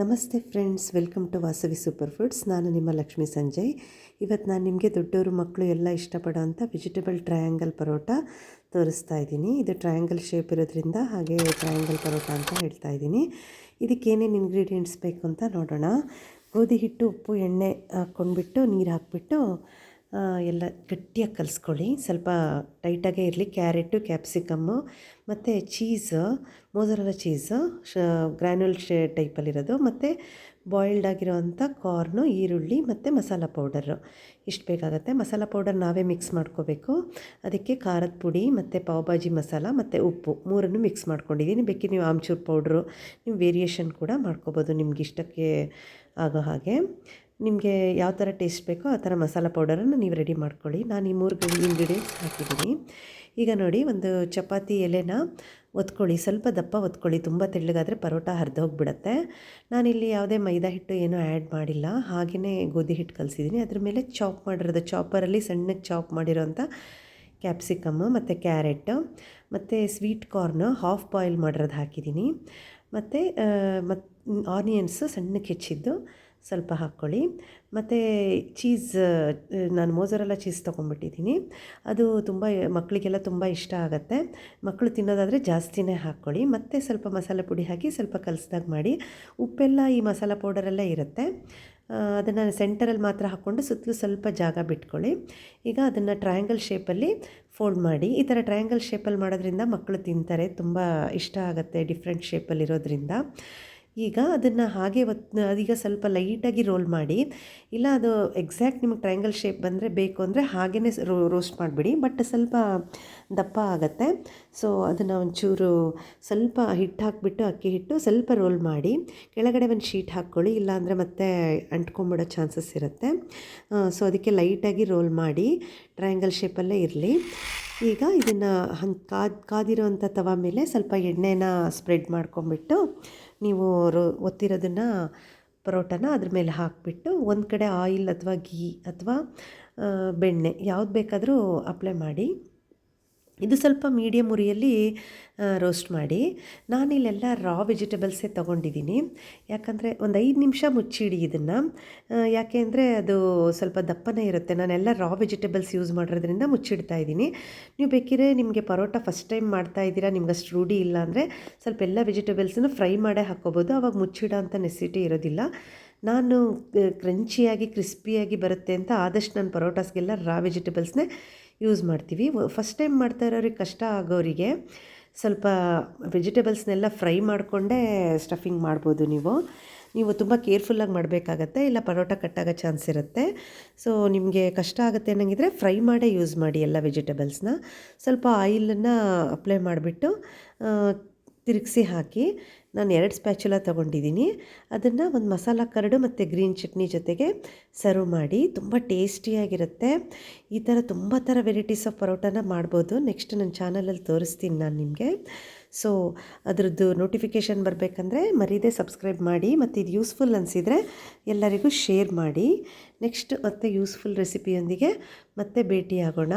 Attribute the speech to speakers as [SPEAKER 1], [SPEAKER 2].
[SPEAKER 1] ನಮಸ್ತೆ friends, welcome to Vasavi super foods. ನಾನು ನಿಮ್ಮ ಲಕ್ಷ್ಮೀ ಸಂಜಯ್. ಇವತ್ತು ನಾನು ನಿಮಗೆ ದೊಡ್ಡವರು ಮಕ್ಕಳು ಎಲ್ಲ ಇಷ್ಟಪಡೋವಂಥ ವೆಜಿಟೇಬಲ್ ಟ್ರಯಾಂಗಲ್ ಪರೋಟ ತೋರಿಸ್ತಾ ಇದ್ದೀನಿ. ಇದು ಟ್ರಯಾಂಗಲ್ ಶೇಪ್ ಇರೋದ್ರಿಂದ ಹಾಗೆ ಟ್ರಯಾಂಗಲ್ ಪರೋಟ ಅಂತ ಹೇಳ್ತಾ ಇದ್ದೀನಿ. ಇದಕ್ಕೇನೇನು ಇಂಗ್ರೀಡಿಯೆಂಟ್ಸ್ ಬೇಕು ಅಂತ ನೋಡೋಣ. ಗೋಧಿ ಹಿಟ್ಟು, ಉಪ್ಪು, ಎಣ್ಣೆ ಹಾಕ್ಕೊಂಡ್ಬಿಟ್ಟು ನೀರು ಹಾಕ್ಬಿಟ್ಟು ಎಲ್ಲ ಗಟ್ಟಿಯಾಗಿ ಕಲಿಸ್ಕೊಳ್ಳಿ. ಸ್ವಲ್ಪ ಟೈಟಾಗೇ ಇರಲಿ. ಕ್ಯಾರೆಟು, ಕ್ಯಾಪ್ಸಿಕಮ್ಮು, ಮತ್ತು ಚೀಸ್, ಮೋಸರಲ್ಲ ಚೀಸ್, ಶ, ಗ್ರ್ಯಾನ್ಯುಲ್ ಶೇ, ಟೈಪಲ್ಲಿರೋದು. ಮತ್ತು ಬಾಯ್ಲ್ಡ್ ಆಗಿರೋವಂಥ ಕಾರ್ನು, ಈರುಳ್ಳಿ, ಮತ್ತು ಮಸಾಲ ಪೌಡರು. ಇಷ್ಟು ಬೇಕಾಗುತ್ತೆ. ಮಸಾಲ ಪೌಡರ್ ನಾವೇ ಮಿಕ್ಸ್ ಮಾಡ್ಕೋಬೇಕು. ಅದಕ್ಕೆ ಖಾರದ ಪುಡಿ, ಮತ್ತು ಪಾವ್ ಭಾಜಿ ಮಸಾಲ, ಮತ್ತು ಉಪ್ಪು. ಮೂರನ್ನು ಮಿಕ್ಸ್ ಮಾಡ್ಕೊಂಡಿದ್ದೀನಿ. ಬೇಕಿ ನೀವು ಆಮ್ಚೂರ್ ಪೌಡ್ರು, ನೀವು ವೇರಿಯೇಷನ್ ಕೂಡ ಮಾಡ್ಕೋಬೋದು ನಿಮ್ಗೆ ಇಷ್ಟಕ್ಕೆ ಆಗೋ ಹಾಗೆ. ನಿಮಗೆ ಯಾವ ಥರ ಟೇಸ್ಟ್ ಬೇಕೋ ಆ ಥರ ಮಸಾಲ ಪೌಡರನ್ನು ನೀವು ರೆಡಿ ಮಾಡ್ಕೊಳ್ಳಿ. ನಾನು ಈ ಮೂರು ಇಂಗ್ರೀಡಿಯೆಂಟ್ಸ್ ಹಾಕಿದ್ದೀನಿ. ಈಗ ನೋಡಿ ಒಂದು ಚಪಾತಿ ಎಲೆನ ಒತ್ಕೊಳ್ಳಿ. ಸ್ವಲ್ಪ ದಪ್ಪ ಒತ್ಕೊಳ್ಳಿ. ತುಂಬ ತೆಳ್ಳಗಾದರೆ ಪರೋಟ ಹರಿದೋಗ್ಬಿಡತ್ತೆ ನಾನಿಲ್ಲಿ ಯಾವುದೇ ಮೈದಾ ಹಿಟ್ಟು ಏನೂ ಆ್ಯಡ್ ಮಾಡಿಲ್ಲ. ಹಾಗೆಯೇ ಗೋಧಿ ಹಿಟ್ಟು ಕಲಿಸಿದ್ದೀನಿ ಅದ್ರ ಮೇಲೆ ಚಾಪ್ ಮಾಡಿರೋದು ಚಾಪರಲ್ಲಿ ಸಣ್ಣಗೆ ಚಾಪ್ ಮಾಡಿರೋಂಥ ಕ್ಯಾಪ್ಸಿಕಮ್ಮು ಮತ್ತು ಕ್ಯಾರೆಟ್ ಮತ್ತು ಸ್ವೀಟ್ ಕಾರ್ನ್ ಹಾಫ್ ಬಾಯ್ಲ್ ಮಾಡಿರೋದು ಹಾಕಿದ್ದೀನಿ ಮತ್ತು ಮತ್ತು ಆನಿಯನ್ಸು ಸಣ್ಣಕ್ಕೆ ಹೆಚ್ಚಿದ್ದು. ಸ್ವಲ್ಪ ಹಾಕ್ಕೊಳ್ಳಿ. ಮತ್ತು ಚೀಸ್, ನಾನು ಮೋಸರೆಲ್ಲ ಚೀಸ್ ತೊಗೊಂಡ್ಬಿಟ್ಟಿದ್ದೀನಿ. ಅದು ತುಂಬ ಮಕ್ಕಳಿಗೆಲ್ಲ ತುಂಬ ಇಷ್ಟ ಆಗುತ್ತೆ. ಮಕ್ಕಳು ತಿನ್ನೋದಾದರೆ ಜಾಸ್ತಿನೇ ಹಾಕ್ಕೊಳ್ಳಿ. ಮತ್ತು ಸ್ವಲ್ಪ ಮಸಾಲೆ ಪುಡಿ ಹಾಕಿ ಸ್ವಲ್ಪ ಕಲಸ್ದಾಗ ಮಾಡಿ. ಉಪ್ಪೆಲ್ಲ ಈ ಮಸಾಲ ಪೌಡರೆಲ್ಲ ಇರುತ್ತೆ. ಅದನ್ನು ಸೆಂಟರಲ್ಲಿ ಮಾತ್ರ ಹಾಕ್ಕೊಂಡು ಸುತ್ತಲೂ ಸ್ವಲ್ಪ ಜಾಗ ಬಿಟ್ಕೊಳ್ಳಿ. ಈಗ ಅದನ್ನು ಟ್ರಯಾಂಗಲ್ ಶೇಪಲ್ಲಿ ಫೋಲ್ಡ್ ಮಾಡಿ. ಈ ಥರ ಟ್ರಯಾಂಗಲ್ ಶೇಪಲ್ಲಿ ಮಾಡೋದ್ರಿಂದ ಮಕ್ಕಳು ತಿಂತಾರೆ. ತುಂಬ ಇಷ್ಟ ಆಗುತ್ತೆ ಡಿಫ್ರೆಂಟ್ ಶೇಪಲ್ಲಿರೋದ್ರಿಂದ. ಈಗ ಅದನ್ನು ಹಾಗೆ ಒತ್, ಅದೀಗ ಸ್ವಲ್ಪ ಲೈಟಾಗಿ ರೋಲ್ ಮಾಡಿ, ಇಲ್ಲ ಅದು ಎಕ್ಸಾಕ್ಟ್ ನಿಮಗೆ ಟ್ರಯಾಂಗಲ್ ಶೇಪ್ ಬಂದರೆ ಬೇಕು ಅಂದರೆ ಹಾಗೇ ರೋ, ರೋಸ್ಟ್ ಮಾಡಿಬಿಡಿ, ಬಟ್ ಸ್ವಲ್ಪ ದಪ್ಪ ಆಗುತ್ತೆ. ಸೊ, ಅದನ್ನು ಒಂಚೂರು ಸ್ವಲ್ಪ ಹಿಟ್ಟು ಹಾಕಿಬಿಟ್ಟು ಅಕ್ಕಿ ಹಿಟ್ಟು ಸ್ವಲ್ಪ ರೋಲ್ ಮಾಡಿ, ಕೆಳಗಡೆ ಒಂದು ಶೀಟ್ ಹಾಕ್ಕೊಳ್ಳಿ ಇಲ್ಲಾಂದರೆ ಮತ್ತೆ ಅಂಟ್ಕೊಂಬಿಡೋ ಚಾನ್ಸಸ್ ಇರುತ್ತೆ. ಸೊ, ಅದಕ್ಕೆ ಲೈಟಾಗಿ ರೋಲ್ ಮಾಡಿ, ಟ್ರಯಾಂಗಲ್ ಶೇಪಲ್ಲೇ ಇರಲಿ. ಈಗ ಇದನ್ನು ಹಂಗೆ ಕಾದ್ ಕಾದಿರೋವಂಥ ತವ ಮೇಲೆ ಸ್ವಲ್ಪ ಎಣ್ಣೆನ ಸ್ಪ್ರೆಡ್ ಮಾಡ್ಕೊಂಬಿಟ್ಟು ನೀವು ರೋ, ಒತ್ತಿರೋದನ್ನು ಪರೋಟನ ಅದ್ರ ಮೇಲೆ ಹಾಕಿಬಿಟ್ಟು ಒಂದು ಕಡೆ ಆಯಿಲ್ ಅಥವಾ ಘೀ ಅಥವಾ ಬೆಣ್ಣೆ ಯಾವ್ದು ಬೇಕಾದರೂ ಅಪ್ಲೈ ಮಾಡಿ. ಇದು ಸ್ವಲ್ಪ ಮೀಡಿಯಮ್ ಉರಿಯಲ್ಲಿ ರೋಸ್ಟ್ ಮಾಡಿ. ನಾನಿಲ್ಲೆಲ್ಲ ರಾ ವೆಜಿಟೇಬಲ್ಸೇ ತೊಗೊಂಡಿದ್ದೀನಿ ಯಾಕಂದರೆ ಒಂದು ಐದು ನಿಮಿಷ ಮುಚ್ಚಿಡಿ ಇದನ್ನು. ಯಾಕೆ ಅಂದರೆ ಅದು ಸ್ವಲ್ಪ ದಪ್ಪನೇ ಇರುತ್ತೆ. ನಾನೆಲ್ಲ ರಾ ವೆಜಿಟೇಬಲ್ಸ್ ಯೂಸ್ ಮಾಡಿರೋದ್ರಿಂದ ಮುಚ್ಚಿಡ್ತಾ ಇದ್ದೀನಿ ನೀವು ಬೇಕಿದ್ರೆ ನಿಮಗೆ ಪರೋಟ ಫಸ್ಟ್ ಟೈಮ್ ಮಾಡ್ತಾ ಇದ್ದೀರಾ, ನಿಮ್ಗೆ ಅಷ್ಟು ರೂಢಿ ಇಲ್ಲ ಅಂದರೆ ಸ್ವಲ್ಪ ಎಲ್ಲ ವೆಜಿಟೇಬಲ್ಸನ್ನು ಫ್ರೈ ಮಾಡೇ ಹಾಕ್ಕೋಬೋದು. ಅವಾಗ ಮುಚ್ಚಿಡೋ ಅಂತ ನೆಸಿಟಿ ಇರೋದಿಲ್ಲ. ನಾನು ಕ್ರಂಚಿಯಾಗಿ, ಕ್ರಿಸ್ಪಿಯಾಗಿ ಬರುತ್ತೆ ಅಂತ ಆದಷ್ಟು ನಾನು ಪರೋಟಾಸ್ಗೆಲ್ಲ ರಾ ವೆಜಿಟೇಬಲ್ಸ್ನೇ ಯೂಸ್ ಮಾಡ್ತೀವಿ. ಫಸ್ಟ್ ಟೈಮ್ ಮಾಡ್ತಾ ಇರೋರಿಗೆ ಕಷ್ಟ ಆಗೋರಿಗೆ ಸ್ವಲ್ಪ ವೆಜಿಟೇಬಲ್ಸ್ನೆಲ್ಲ ಫ್ರೈ ಮಾಡಿಕೊಂಡೇ ಸ್ಟಫಿಂಗ್ ಮಾಡ್ಬೋದು ನೀವು. ನೀವು ತುಂಬ ಕೇರ್ಫುಲ್ಲಾಗಿ ಮಾಡಬೇಕಾಗತ್ತೆ, ಇಲ್ಲ ಪರೋಟ ಕಟ್ಟಾಗೋ ಚಾನ್ಸ್ ಇರುತ್ತೆ. ಸೊ ನಿಮಗೆ ಕಷ್ಟ ಆಗುತ್ತೆ ಅನ್ನಂಗಿದ್ರೆ ಫ್ರೈ ಮಾಡೇ ಯೂಸ್ ಮಾಡಿ ಎಲ್ಲ ವೆಜಿಟೇಬಲ್ಸ್ನ ಸ್ವಲ್ಪ ಆಯಿಲನ್ನು ಅಪ್ಲೈ ಮಾಡಿಬಿಟ್ಟು ತಿರುಗಿಸಿ ಹಾಕಿ ನಾನು ಎರಡು ಸ್ಪ್ಯಾಚುಲ ತೊಗೊಂಡಿದ್ದೀನಿ. ಅದನ್ನು ಒಂದು ಮಸಾಲ ಕರಡು ಮತ್ತು ಗ್ರೀನ್ ಚಟ್ನಿ ಜೊತೆಗೆ ಸರ್ವ್ ಮಾಡಿ ತುಂಬ ಟೇಸ್ಟಿಯಾಗಿರುತ್ತೆ. ಈ ಥರ ತುಂಬ ಥರ ವೆರೈಟೀಸ್ ಆಫ್ ಪರೋಟಾನ ಮಾಡ್ಬೋದು. ನೆಕ್ಸ್ಟ್ ನನ್ನ ಚಾನಲಲ್ಲಿ ತೋರಿಸ್ತೀನಿ ನಾನು ನಿಮಗೆ. ಸೊ ಅದರದ್ದು ನೋಟಿಫಿಕೇಷನ್ ಬರಬೇಕಂದ್ರೆ ಮರೀದೆ ಸಬ್ಸ್ಕ್ರೈಬ್ ಮಾಡಿ ಮತ್ತು ಇದು ಯೂಸ್ಫುಲ್ ಅನಿಸಿದರೆ ಎಲ್ಲರಿಗೂ ಶೇರ್ ಮಾಡಿ. ನೆಕ್ಸ್ಟ್ ಮತ್ತೆ ಯೂಸ್ಫುಲ್ ರೆಸಿಪಿಯೊಂದಿಗೆ ಮತ್ತೆ ಭೇಟಿಯಾಗೋಣ.